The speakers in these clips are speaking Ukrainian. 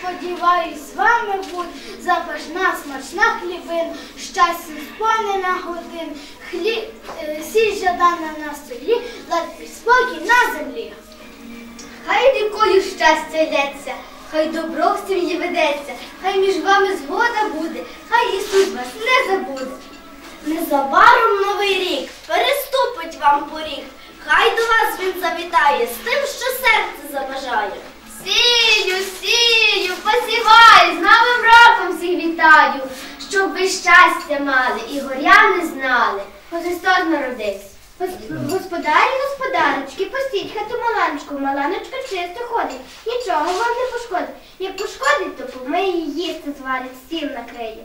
сподіваюсь, з вами будь запашна, смачна хлібин, щастя сповнена годин, хліб, е, сіль жадана на столі, лад і спокій на землі. Хай рікою щастя йдеться, хай добро в сім'ї ведеться, хай між вами згода буде, хай Ісус вас не забуде. Незабаром новий рік переступить вам поріг. Хай до вас він завітає з тим, що серце забажає. Сію, сію, посівай, з Новим роком всіх вітаю, щоб ви щастя мали і горя не знали. Христос народився. Господарі, господарочки, постіть хату маланочку, маланочка чисто ходить, нічого вам не пошкодить. Як пошкодить, то помиє їсти зварить, стіл накриє.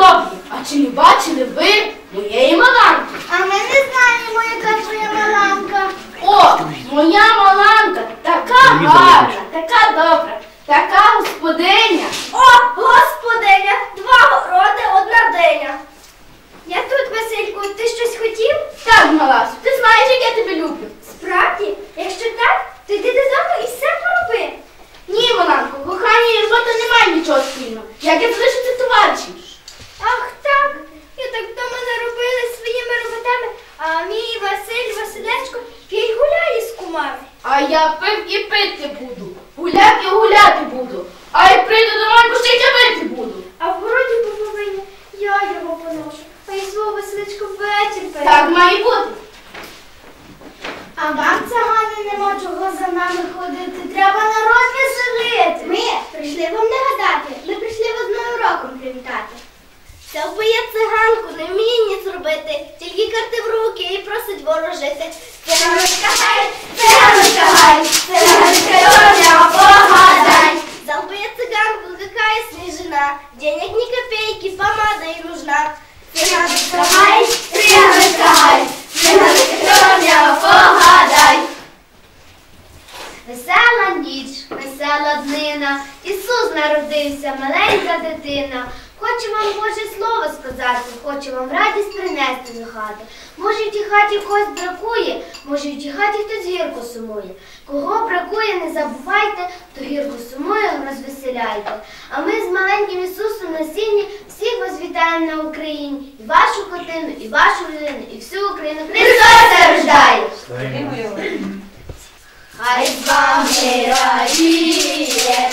Добрі, а чи не бачили ви моєї маланки? А ми не знаємо, яка твоя маланка. О, моя маланка така гарна, така добра, така господиня. О, господиня, два городи, одна диня. Я тут, Васильку, ти щось хотів? Так, маласю, ти знаєш, як я тебе люблю. Справді, якщо так, то йди додому і все пороби. Ні, маланко, кохання і робота немає нічого спільного. Як я товаришем? Ах А я пив і пити буду, гуляти і гуляти буду. А як прийду до ще й тявити буду. А в городі по половині я його поношу, а й свого веселичку вечір перед. Так має бути. А вам цагани нема чого за нами ходити. Треба снежина, денег ни копейки, помада и нужна. Циганочка гай, циганочка гай, циганочка доля погадай. Весела ніч, весела днина, Ісус народився, маленька дитина. Хочу вам Боже слово сказати, хочу вам радість принести до хати. Може, в тій хаті когось бракує, може, в тій хаті хтось гірко сумує. Кого бракує, не забувайте, то гірко сумує, розвеселяйте. А ми з маленьким Ісусом на сіні всіх вас вітаємо на Україні. І вашу хатину, і вашу людину, і всю Україну. Христос рождає! Хай з вами радіє